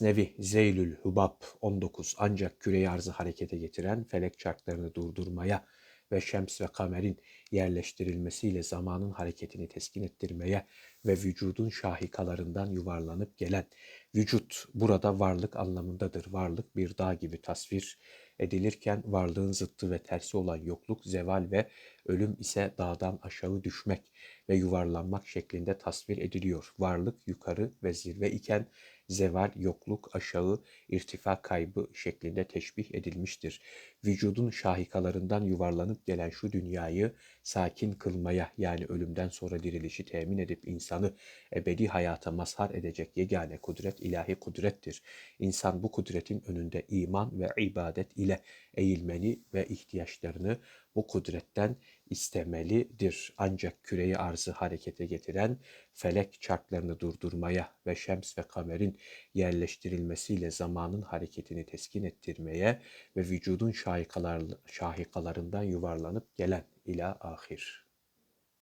Nevi Zeylül Hubab 19 ancak küre arzı harekete getiren felek çarklarını durdurmaya ve şems ve kamerin yerleştirilmesiyle zamanın hareketini teskin ettirmeye ve vücudun şahikalarından yuvarlanıp gelen vücut burada varlık anlamındadır. Varlık bir dağ gibi tasvir edilirken varlığın zıttı ve tersi olan yokluk, zeval ve ölüm ise dağdan aşağı düşmek ve yuvarlanmak şeklinde tasvir ediliyor. Varlık yukarı ve zirve iken zeval, yokluk, aşağı, irtifa kaybı şeklinde teşbih edilmiştir. Vücudun şahikalarından yuvarlanıp gelen şu dünyayı sakin kılmaya yani ölümden sonra dirilişi temin edip insanı ebedi hayata mazhar edecek yegane kudret ilahi kudrettir. İnsan bu kudretin önünde iman ve ibadet ile eğilmeli ve ihtiyaçlarını bu kudretten istemelidir. Ancak küreyi arzı harekete getiren felek çarklarını durdurmaya ve şems ve kamerin yerleştirilmesiyle zamanın hareketini teskin ettirmeye ve vücudun şahikalar, şahikalarından yuvarlanıp gelen ila ahir.